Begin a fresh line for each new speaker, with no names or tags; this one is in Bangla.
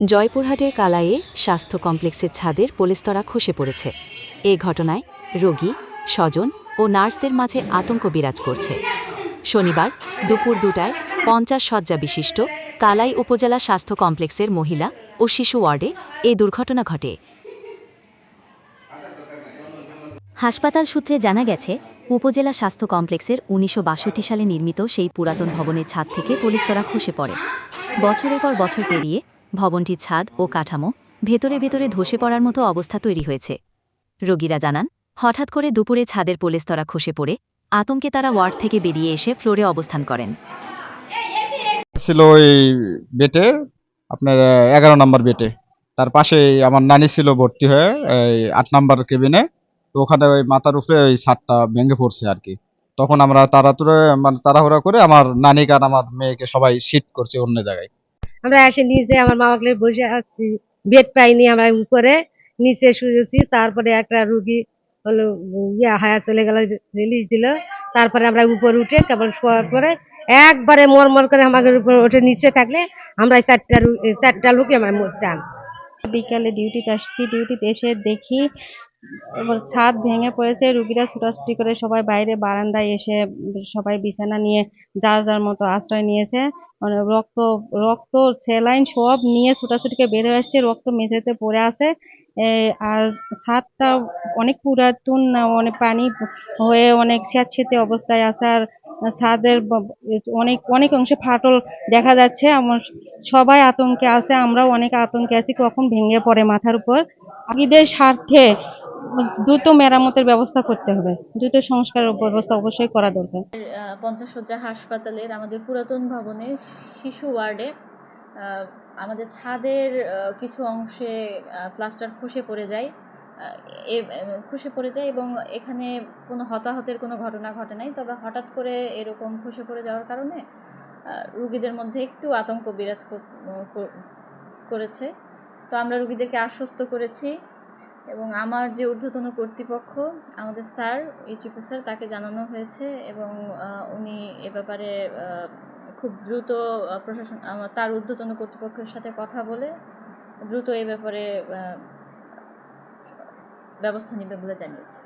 জয়পুরহাটের কালাইয়ে স্বাস্থ্য কমপ্লেক্সের ছাদের পোলেস্তরা খসে পড়েছে। এ ঘটনায় রোগী, স্বজন ও নার্সদের মাঝে আতঙ্ক বিরাজ করছে। শনিবার দুপুর দুটায় পঞ্চাশ শয্যা বিশিষ্ট কালাই উপজেলা স্বাস্থ্য কমপ্লেক্সের মহিলা ও শিশু ওয়ার্ডে এই দুর্ঘটনা ঘটে। হাসপাতাল সূত্রে জানা গেছে, উপজেলা স্বাস্থ্য কমপ্লেক্সের উনিশশো বাষট্টি সালে নির্মিত সেই পুরাতন ভবনের ছাদ থেকে পলিস্তরা খসে পড়ে। বছরের পর বছর পেরিয়ে ভবনটির ছাদ ও কাঠামো ভেতরে ভেতরে ধসে পড়ার মতো অবস্থা তৈরি হয়েছে। রোগীরা জানান, হঠাৎ করে দুপুরে ছাদের পোলেস্তরা খসে পড়ে, আতঙ্কে তারা ওয়ার্ড থেকে বেরিয়ে এসে ফ্লোরে অবস্থান করেন।
ছিল ওই বেটে, আপনার এগারো নম্বর বেটে। তার পাশে আমার নানি ছিল ভর্তি হয়ে, এই আট নম্বর কেবিনে তো ওখানে ওই মাথার উপরে ওই ছাদটা ভেঙে পড়ছে আর কি। তখন আমরা তাড়াতাড়ি মানে তাড়াহুড়া করে আমার নানিকে আর আমার মেয়েকে সবাই শিফট করছে অন্য জায়গায়।
আমরা এসে নিচে আমার মামাকে বসে আছি। বেড পাইনি আমরা উপরে, নিচে শুয়েছি তারপরে একটা রুগী হলো, ইয়া, হায়া চলে গেল রিলিজ দিল। তারপরে আমরা উপরে উঠে কেবল শোয়ার পরে একবারে মরমর করে আমাদের উপর ওঠে নিচে থাকলে আমরা চারটা চারটা লোকই আমরা মরতাম।
বিকালে ডিউটিতে আসছি। ডিউটিতে এসে দেখি এবার ছাদ ভেঙে পড়েছে, রুগীরা ছুটাছুটি করে সবাই বাইরে বারান্দায় এসে সবাই বিছানা নিয়ে যার যার মতো আশ্রয় নিয়েছে। মানে রক্ত রক্ত, সেলাইন সব নিয়ে ছুটাছুটিকে বের হয়ে আসছে, রক্ত মেঝেতে পড়ে আছে। আর ছাদটা অনেক পুরাতন না, অনেক পানি হয়ে অনেক স্যাঁতসেঁতে অবস্থায় আছে, আর ছাদের অনেক অনেক অংশে ফাটল দেখা যাচ্ছে। আমার সবাই আতঙ্কে আছে, আমরাও অনেক আতঙ্কে আছি, কখন ভেঙে পড়ে মাথার উপর। রোগীদের স্বার্থে দ্রুত মেরামতের ব্যবস্থা করতে হবে। দ্রুত সংস্কারের ব্যবস্থা অবশ্যই করা দরকার।
পঞ্চাশসজ্জা হাসপাতালের আমাদের পুরাতন ভবনে শিশু ওয়ার্ডে আমাদের ছাদের কিছু অংশে প্লাস্টার খসে পড়ে যায়। খসে পড়ে যায় এবং এখানে কোনো হতাহতের কোনো ঘটনা ঘটে নাই। তবে হঠাৎ করে এরকম খসে পড়ে যাওয়ার কারণে রুগীদের মধ্যে একটু আতঙ্ক বিরাজ কর- কর- করেছে। তো আমরা রুগীদেরকে আশ্বস্ত করেছি এবং আমার যে ঊর্ধ্বতন কর্তৃপক্ষ, আমাদের স্যার ইউটিউব স্যার, তাকে জানানো হয়েছে এবং উনি এ ব্যাপারে খুব দ্রুত প্রশাসন তার ঊর্ধ্বতন কর্তৃপক্ষের সাথে কথা বলে দ্রুত এ ব্যাপারে ব্যবস্থা নেবে বলে জানিয়েছে।